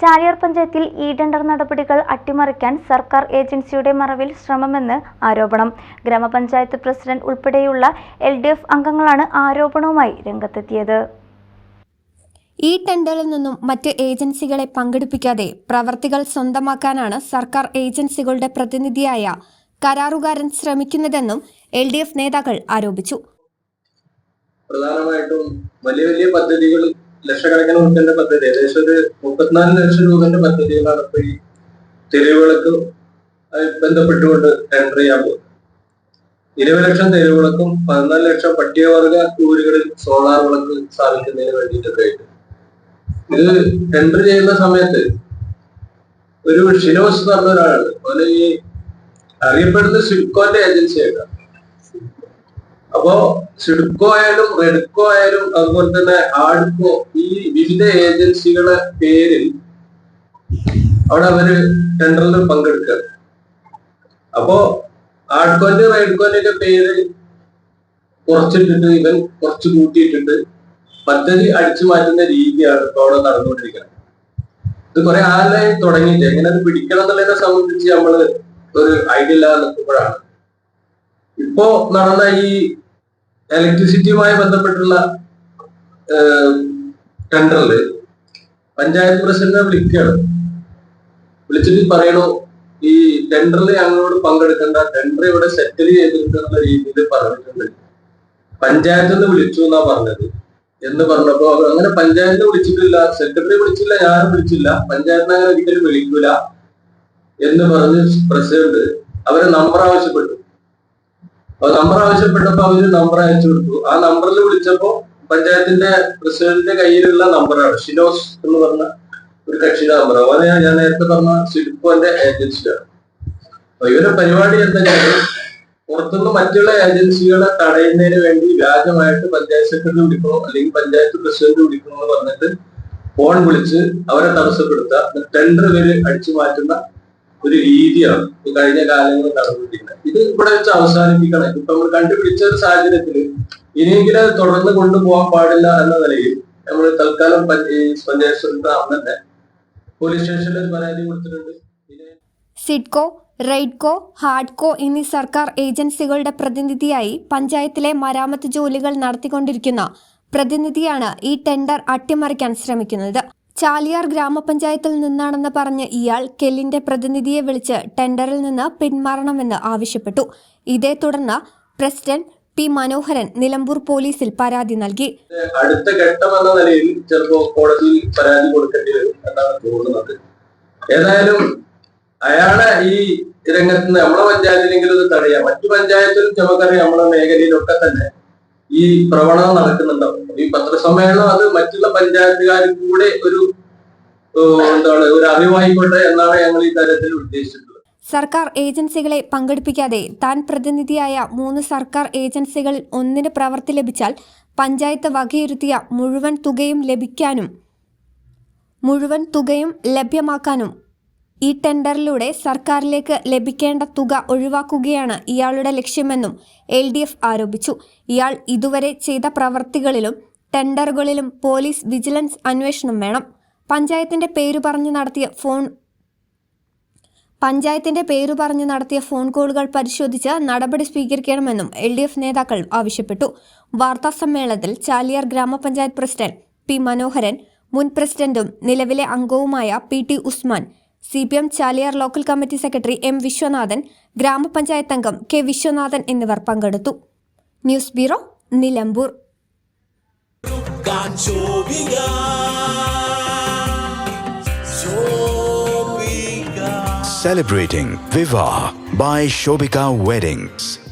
ചാലിയാർ പഞ്ചായത്തിൽ ഈ ടെൻഡർ നടപടികൾ അട്ടിമറിക്കാൻ സർക്കാർ ഏജൻസിയുടെ മറവിൽ ശ്രമമെന്ന് ആരോപണം. ഗ്രാമപഞ്ചായത്ത് പ്രസിഡന്റ് ഉൾപ്പെടെയുള്ള എൽ ഡി എഫ് അംഗങ്ങളാണ് ആരോപണവുമായി രംഗത്തെത്തിയത്. ഈ ടെൻഡറിൽ നിന്നും മറ്റ് ഏജൻസികളെ പങ്കെടുപ്പിക്കാതെ പ്രവർത്തികൾ സ്വന്തമാക്കാനാണ് സർക്കാർ ഏജൻസികളുടെ പ്രതിനിധിയായ കരാറുകാരൻ ശ്രമിക്കുന്നതെന്നും എൽ ഡി എഫ് നേതാക്കൾ ആരോപിച്ചു. പ്രധാനമായിട്ടും വലിയ വലിയ പദ്ധതികൾ ലക്ഷക്കണക്കിന് ഉറുപ്പിന്റെ പദ്ധതി. ഏകദേശം ഒരു മുപ്പത്തിനാല് ലക്ഷം രൂപന്റെ പദ്ധതികളാണ് ഇപ്പൊ ഈ തെരുവുകൾക്ക് ബന്ധപ്പെട്ടുകൊണ്ട് ടെൻഡർ ചെയ്യാൻ പോകുന്നത്. ഇരുപത് ലക്ഷം തെരുവുകൾക്കും പതിനാല് ലക്ഷം പട്ടികവർഗ ഊരുകളിൽ സോളാർ വിളക്ക് സ്ഥാപിക്കുന്നതിന് വേണ്ടിയിട്ടൊക്കെ ഇത് ടെൻഡർ ചെയ്യുന്ന സമയത്ത് ഒരു ഷിനോസ് പറഞ്ഞ ഒരാളാണ് അതുപോലെ ഈ അറിയപ്പെടുന്ന സിഡ്കോന്റെ ഏജൻസി ആയിട്ടാണ്. അപ്പോ സിഡ്കോ ആയാലും റെഡ്കോ ആയാലും അതുപോലെ തന്നെ ആഡ്കോ ഈ വിവിധ ഏജൻസികളെ പേരിൽ അവിടെ അവർ ടെൻഡറിൽ പങ്കെടുക്കുക. അപ്പോ ആഡ്കോന്റെ റെഡ്കോന്റെ പേര് കുറച്ചിട്ടിട്ട് ഇവൻ കുറച്ച് കൂട്ടിയിട്ടിട്ട് പദ്ധതി അടിച്ചു മാറ്റുന്ന രീതിയാണ് ഇപ്പൊ അവിടെ നടന്നുകൊണ്ടിരിക്കുന്നത്. ഇത് കുറെ ആളായി തുടങ്ങിയിട്ട് എങ്ങനെ അത് പിടിക്കണം എന്നുള്ളതിനെ സംബന്ധിച്ച് നമ്മൾ ഒരു ഐഡിയ ഇല്ലാതെ നിൽക്കുമ്പോഴാണ്. ഇപ്പോ നടന്ന ഈ ഇലക്ട്രിസിറ്റിയുമായി ബന്ധപ്പെട്ടുള്ള ടെൻഡറിൽ പഞ്ചായത്ത് പ്രസിഡന്റിനെ വിളിക്കുകയാണ് വിളിച്ചിട്ട് പറയണു ഈ ടെൻഡറിൽ ഞങ്ങളോട് പങ്കെടുക്കേണ്ട ടെൻഡർ ഇവിടെ സെറ്റിൽ ചെയ്തിട്ടുള്ള രീതിയിൽ പറഞ്ഞിട്ടുണ്ട്. പഞ്ചായത്ത് നിന്ന് വിളിച്ചു എന്നാ പറഞ്ഞത്. എന്ന് പറഞ്ഞപ്പോ അങ്ങനെ പഞ്ചായത്ത് വിളിച്ചിട്ടില്ല സെക്രട്ടറി വിളിച്ചില്ല ഞാനും വിളിച്ചില്ല പഞ്ചായത്തിനെ അങ്ങനെ ഒരിക്കലും വിളിക്കൂല എന്ന് പറഞ്ഞ് പ്രസിഡന്റ് അവരെ നമ്പർ ആവശ്യപ്പെട്ടു. അപ്പൊ നമ്പർ ആവശ്യപ്പെട്ടപ്പോ അവർ നമ്പർ അയച്ചു കൊടുത്തു. ആ നമ്പറിൽ വിളിച്ചപ്പോ പഞ്ചായത്തിന്റെ പ്രസിഡന്റിന്റെ കയ്യിലുള്ള നമ്പറാണ് ഷിനോസ് എന്ന് പറഞ്ഞ ഒരു കക്ഷിയുടെ നമ്പർ അവനെ ഞാൻ നേരത്തെ പറഞ്ഞ സിഡ്കോന്റെ ഏജൻസിയാണ് അപ്പൊ ഇവരുടെ പരിപാടി എന്തെങ്കിലും പുറത്തുനിന്ന് മറ്റുള്ള ഏജൻസികളെ തടയുന്നതിന് വേണ്ടി വ്യാജമായിട്ട് പഞ്ചായത്ത് സെക്രട്ടറി വിളിക്കണോ അല്ലെങ്കിൽ പഞ്ചായത്ത് പ്രസിഡന്റ് വിളിക്കണോ എന്ന് പറഞ്ഞിട്ട് ഫോൺ വിളിച്ച് അവരെ തടസ്സപ്പെടുത്തുക. ടെൻഡർ ഇവർ അടിച്ചു മാറ്റുന്ന ഒരു രീതിയാണ് ഈ കഴിഞ്ഞ കാലങ്ങളിൽ നടന്നുകൊണ്ടിരിക്കുന്നത് ഇത് ഇവിടെ വെച്ച് അവസാനിപ്പിക്കണം. ഇപ്പൊ നമ്മൾ കണ്ടുപിടിച്ച ഒരു സാഹചര്യത്തിൽ ഇനിയെങ്കിലും അത് തുടർന്ന് കൊണ്ടുപോകാൻ പാടില്ല എന്ന നിലയിൽ നമ്മൾ തൽക്കാലം പഞ്ചായത്ത് തന്നെ പോലീസ് സ്റ്റേഷനിൽ ഒരു പരാതി കൊടുത്തിട്ടുണ്ട്. സിഡ്കോ റൈഡ്കോ ഹാഡ്കോ എന്നീ സർക്കാർ ഏജൻസികളുടെ പ്രതിനിധിയായി പഞ്ചായത്തിലെ മരാമത്ത് ജോലികൾ നടത്തിക്കൊണ്ടിരിക്കുന്ന പ്രതിനിധിയാണ് ഈ ടെൻഡർ അട്ടിമറിക്കാൻ ശ്രമിക്കുന്നത്. ചാലിയാർ ഗ്രാമപഞ്ചായത്തിൽ നിന്നാണെന്ന് പറഞ്ഞ് ഇയാൾ കെല്ലിന്റെ പ്രതിനിധിയെ വിളിച്ച് ടെൻഡറിൽ നിന്ന് പിന്മാറണമെന്ന് ആവശ്യപ്പെട്ടു. ഇതേ തുടർന്ന് പ്രസിഡന്റ് പി മനോഹരൻ നിലമ്പൂർ പോലീസിൽ പരാതി നൽകി. അടുത്ത ഘട്ടം നിലയിൽ കോടതിയിൽ പരാതി കൊടുക്കേണ്ടി വരും എന്നാണ് തോന്നുന്നത്. ഏതായാലും അയാളെ ഈ രംഗത്ത് നിന്ന് നമ്മളെ പഞ്ചായത്തിലെങ്കിലും തടയാം. മറ്റു പഞ്ചായത്തിലും നമുക്കറിയാം നമ്മളെ മേഖലയിലൊക്കെ തന്നെ ഈ പ്രവണത നടക്കുന്നുണ്ടാവും ഈ പത്രസമ്മേളനം അത് മറ്റുള്ള പഞ്ചായത്തുകാരും കൂടെ ഒരു എന്താണ് ഒരു അറിവായിക്കോട്ടെ എന്നാണ് ഞങ്ങൾ ഈ തരത്തിൽ ഉദ്ദേശിച്ചിട്ടുള്ളത്. സർക്കാർ ഏജൻസികളെ പങ്കെടുപ്പിക്കാതെ താൻ പ്രതിനിധിയായ മൂന്ന് സർക്കാർ ഏജൻസികൾ ഒന്നിന് പ്രവർത്തി ലഭിച്ചാൽ പഞ്ചായത്ത് വകയിരുത്തിയ മുഴുവൻ തുകയും ലഭിക്കാനും മുഴുവൻ തുകയും ലഭ്യമാക്കാനും ഈ ടെൻഡറിലൂടെ സർക്കാരിലേക്ക് ലഭിക്കേണ്ട തുക ഒഴിവാക്കുകയാണ് ഇയാളുടെ ലക്ഷ്യമെന്നും എൽ ഡി എഫ് ആരോപിച്ചു. ഇയാൾ ഇതുവരെ ചെയ്ത പ്രവർത്തികളിലും ടെൻഡറുകളിലും പോലീസ് വിജിലൻസ് അന്വേഷണം വേണം. പഞ്ചായത്തിന്റെ പേരു പറഞ്ഞു നടത്തിയ ഫോൺ പഞ്ചായത്തിന്റെ പേരു പറഞ്ഞു നടത്തിയ ഫോൺ കോളുകൾ പരിശോധിച്ച് നടപടി സ്വീകരിക്കണമെന്നും എൽ ഡി എഫ് നേതാക്കൾ ആവശ്യപ്പെട്ടു. വാർത്താ സമ്മേളനത്തിൽ ചാലിയാർ ഗ്രാമപഞ്ചായത്ത് പ്രസിഡന്റ് പി മനോഹരൻ മുൻ പ്രസിഡന്റും നിലവിലെ അംഗവുമായ P T Usman C P M Chaliyar local committee secretary M Viswanathan ഗ്രാമപഞ്ചായത്ത് അംഗം കെ വിശ്വനാഥൻ എന്നിവർ പങ്കെടുത്തു news bureau Nilambur Celebrating Viva by Shobika Weddings.